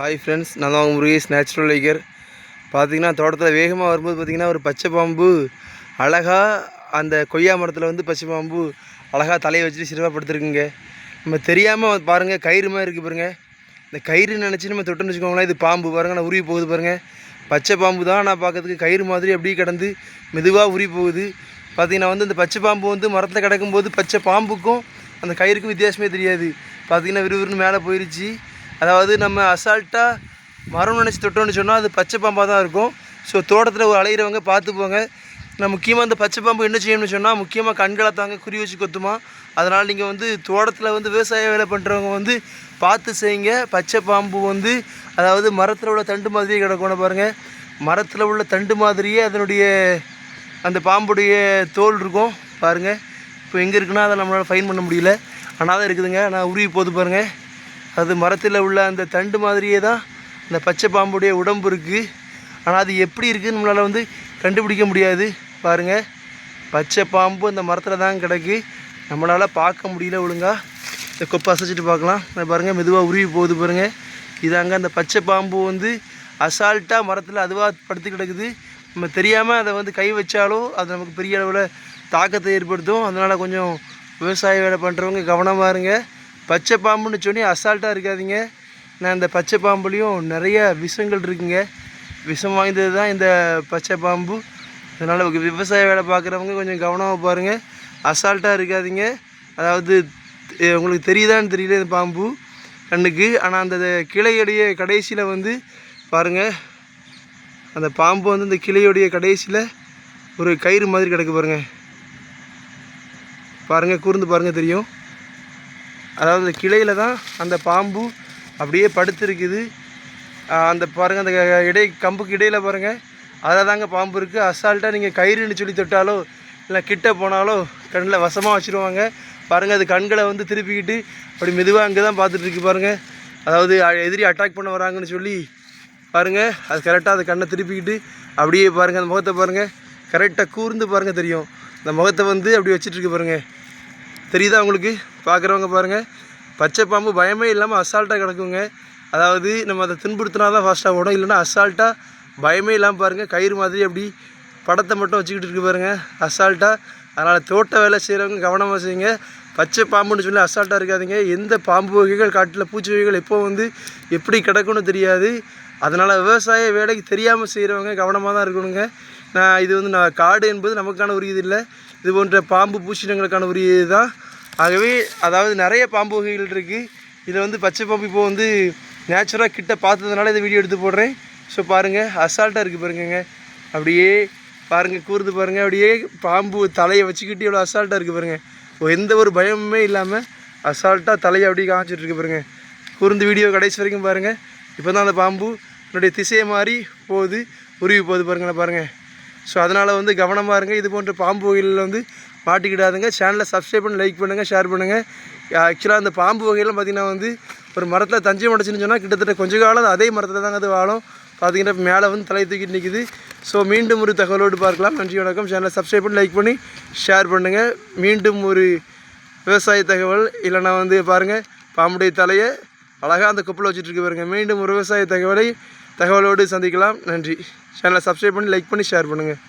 Hi friends நான் தான் உங்கள் முருகேஷ் நேச்சுரல் லைக்கர் பார்த்தீங்கன்னா தோட்டத்தில் வேகமாக வரும்போது பார்த்திங்கன்னா ஒரு பச்சை பாம்பு அழகாக அந்த கொய்யா மரத்தில் வந்து பச்சை பாம்பு அழகாக தலையை வச்சுட்டு சிறுவாப்படுத்திருக்குங்க. நம்ம தெரியாமல் பாருங்கள் கயிறு மாதிரி இருக்குது பாருங்கள் இந்த கயிறு நினச்சி நம்ம தொட்டுன்னு வச்சுக்கோங்களேன் இது பாம்பு. பாருங்கள் நான் உருவி போகுது பாருங்கள் பச்சை பாம்பு தான் நான் பார்க்கறதுக்கு கயிறு மாதிரி அப்படியே கிடந்து மெதுவாக உருவி போகுது. பார்த்திங்கன்னா வந்து இந்த பச்சை பாம்பு வந்து மரத்தில் கிடக்கும்போது பச்சை பாம்புக்கும் அந்த கயிறுக்கும் வித்தியாசமே தெரியாது. பார்த்தீங்கன்னா விறுவிறுன்னு மேலே போயிடுச்சு அதாவது நம்ம அசால்ட்டாக மரம் நினச்சி தொட்டோம்னு சொன்னால் அது பச்சை பாம்பாக தான் இருக்கும். ஸோ தோட்டத்தில் ஒரு அலையிறவங்க பார்த்து போங்க நான் முக்கியமாக இந்த பச்சை பாம்பு என்ன செய்யணும்னு சொன்னால் முக்கியமாக கண்களை தாங்க குறி வச்சு கொத்துமா. அதனால் நீங்கள் வந்து தோட்டத்தில் வந்து விவசாய வேலை பண்ணுறவங்க வந்து பார்த்து செய்யுங்க. பச்சை பாம்பு வந்து அதாவது மரத்தில் உள்ள தண்டு மாதிரியே கிடக்கணும் பாருங்கள் மரத்தில் உள்ள தண்டு மாதிரியே அதனுடைய அந்த பாம்புடைய தோல் இருக்கும். பாருங்கள் இப்போ எங்கே இருக்குன்னா அதை நம்மளால் ஃபைன் பண்ண முடியல. ஆனால் தான் இருக்குதுங்க. நான் உருவி போது பாருங்கள் அது மரத்தில் உள்ள அந்த தண்டு மாதிரியே தான் அந்த பச்சை பாம்புடைய உடம்பு இருக்குது ஆனால் அது எப்படி இருக்குதுன்னு நம்மளால் வந்து கண்டுபிடிக்க முடியாது. பாருங்கள் பச்சை பாம்பு அந்த மரத்தில் தான் கிடக்கு. நம்மளால் பார்க்க முடியல ஒழுங்காக இந்த கொப்பை அசைச்சிட்டு பார்க்கலாம். பாருங்கள் மெதுவாக உருவி போகுது பாருங்கள் இதாங்க அந்த பச்சை பாம்பு வந்து அசால்ட்டாக மரத்தில் அதுவாக படுத்து கிடக்குது. நம்ம தெரியாமல் அதை வந்து கை வச்சாலோ அது நமக்கு பெரிய அளவில் தாக்கத்தை ஏற்படுத்தும். அதனால் கொஞ்சம் விவசாய வேலை பண்ணுறவங்க கவனமாக இருங்க. பச்சை பாம்புன்னு சொல்லி அசால்ட்டாக இருக்காதிங்க. நான் இந்த பச்சை பாம்புலேயும் நிறைய விஷங்கள் இருக்குங்க. விஷம் வாய்ந்தது தான் இந்த பச்சை பாம்பு. அதனால் விவசாய வேலை பார்க்குறவங்க கொஞ்சம் கவனமாக பாருங்கள் அசால்ட்டாக இருக்காதிங்க. அதாவது உங்களுக்கு தெரியுதான்னு தெரியல இந்த பாம்பு கண்ணுக்கு. ஆனால் அந்த கிளையுடைய கடைசியில் வந்து பாருங்கள் அந்த பாம்பு வந்து இந்த கிளையுடைய கடைசியில் ஒரு கயிறு மாதிரி கிடக்கு பாருங்கள் பாருங்கள் கூர்ந்து பாருங்கள் தெரியும். அதாவது அந்த கிளையில் தான் அந்த பாம்பு அப்படியே படுத்துருக்குது. அந்த பாருங்கள் அந்த க- இடை கம்புக்கு இடையில் பாருங்கள் அதில் தாங்க பாம்பு இருக்குது அசால்ட்டாக நீங்கள் கயிறுன்னு சொல்லி தொட்டாலோ இல்லை கிட்ட போனாலோ கண்ணில் வசமாக வச்சுருவாங்க. பாருங்கள் அது கண்களை வந்து திருப்பிக்கிட்டு அப்படி மெதுவாக அங்கே தான் பார்த்துட்ருக்கு பாருங்கள் அதாவது அ- எதிரி அட்டாக் பண்ண வராங்கன்னு சொல்லி பாருங்கள் அது கரெக்டாக அந்த கண்ணை திருப்பிக்கிட்டு அப்படியே பாருங்கள் அந்த முகத்தை பாருங்கள் கரெக்டாக கூர்ந்து பாருங்கள் தெரியும். அந்த முகத்தை வந்து அப்படி வச்சுட்ருக்கு பாருங்கள் தெரியுதா உங்களுக்கு? பார்க்குறவங்க பாருங்கள் பச்சை பாம்பு பயமே இல்லாமல் அசால்ட்டாக கிடக்குங்க. அதாவது நம்ம அதை துன்புறுத்தினா தான் ஃபாஸ்ட்டாக ஓடும். இல்லைன்னா அசால்ட்டாக பயமே இல்லாமல் பாருங்கள் கயிறு மாதிரி அப்படி படத்தை மட்டும் வச்சுக்கிட்டு இருக்கு பாருங்கள் அசால்ட்டாக அதனால் தோட்ட வேலை செய்கிறவங்க கவனமாக செய்யுங்க. பச்சை பாம்புன்னு சொல்லி அசால்ட்டாக இருக்காதிங்க. எந்த பாம்பு வகைகள் காட்டில் பூச்சி வகைகள் எப்போ வந்து எப்படி கிடக்குன்னு தெரியாது. அதனால் விவசாய வேலைக்கு தெரியாமல் செய்கிறவங்க கவனமாக தான் இருக்கணுங்க. நான் இது வந்து நான் காடு என்பது நமக்கான உரியது இல்லை. இது போன்ற பாம்பு பூச்சினங்களுக்கான உரியது தான் ஆகவே அதாவது நிறைய பாம்பு வகைகள் இருக்குது இதில் வந்து பச்சை பாம்பு இப்போ வந்து நேச்சுரலாக கிட்ட பார்த்ததுனால இதை வீடியோ எடுத்து போடுறேன். ஸோ பாருங்கள் அசால்ட்டாக இருக்குது பாருங்கங்க. அப்படியே பாருங்கள் கூர்ந்து பாருங்கள் அப்படியே பாம்பு தலையை வச்சுக்கிட்டு இவ்வளோ அசால்ட்டாக இருக்குது பாருங்கள் எந்த ஒரு பயமுமே இல்லாமல் அசால்ட்டாக தலையை அப்படியே காமிச்சிட்ருக்கு பாருங்க. கூர்ந்து வீடியோ கடைசி வரைக்கும் பாருங்கள் இப்போ தான் அந்த பாம்பு என்னுடைய திசையை மாறி போகுது உருவி போகுது பாருங்களேன் பாருங்கள் ஸோ அதனால் வந்து கவனமாக இருங்க. இது போன்ற பாம்பு வகைகளில் வந்து மாட்டிக்கிடாதுங்க. சேனலை சப்ஸ்கிரைப் பண்ணி லைக் பண்ணுங்கள் ஷேர் பண்ணுங்கள் ஆக்சுவலாக அந்த பாம்பு வகையெல்லாம் பார்த்திங்கன்னா வந்து ஒரு மரத்தில் தஞ்சை அடைச்சுன்னு சொன்னால் கிட்டத்தட்ட கொஞ்ச காலம் அதே மரத்தில் தாங்க அது வாழும். பார்த்தீங்கன்னா இப்போ மேலே வந்து தலை தூக்கிட்டு நிற்கிது ஸோ மீண்டும் ஒரு தகவலோடு பார்க்கலாம். நன்றி வணக்கம். சேனலை சப்ஸ்கிரைப் பண்ணி லைக் பண்ணி ஷேர் பண்ணுங்கள் மீண்டும் ஒரு விவசாய தகவல். இல்லைன்னா வந்து பாருங்கள் பாம்புடைய தலையை அழகாக அந்த குப்பில் வச்சுட்டு பாருங்க. மீண்டும் ஒரு விவசாய தகவலை தகவலோடு சந்திக்கலாம். நன்றி. சேனலை சப்ஸ்கிரைப் பண்ணி லைக் பண்ணி ஷேர் பண்ணுங்கள்